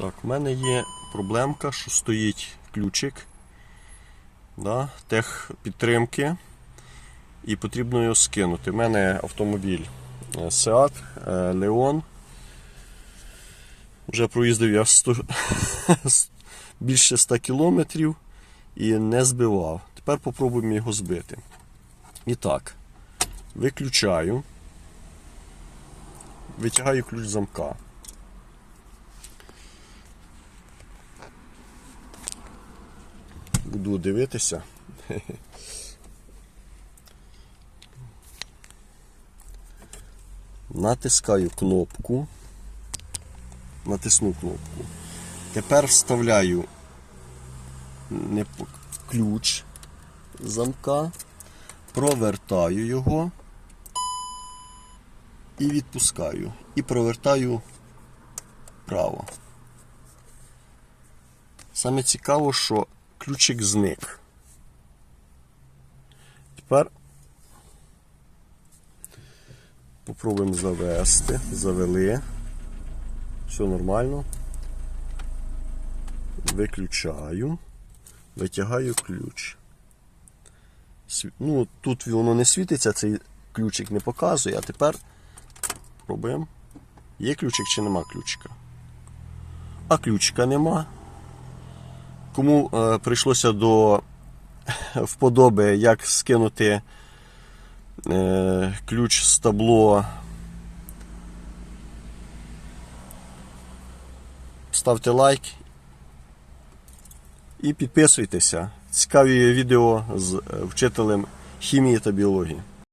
Так, в мене є проблемка, що стоїть ключик да, техпідтримки і потрібно його скинути. У мене автомобіль е, Seat е, Leon. Вже проїздив я 100, більше 100 кілометрів і не збивав. Тепер попробуємо його збити. І так, виключаю, витягаю ключ замка. Буду дивитися. Натискаю кнопку. Натисну кнопку. Тепер вставляю не ключ замка, провертаю його і відпускаю. І провертаю вправо. Саме цікаво, що ключик зник. Тепер попробуємо завести. Завели. Все нормально. Виключаю. Витягаю ключ. Ну, тут воно не світиться, цей ключик не показує, а тепер пробуємо. Є ключик чи нема ключика? А ключика нема. Кому е, прийшлося до вподоби, як скинути е, ключ з табло. Ставте лайк і підписуйтеся. Цікаві відео з е, вчителем хімії та біології.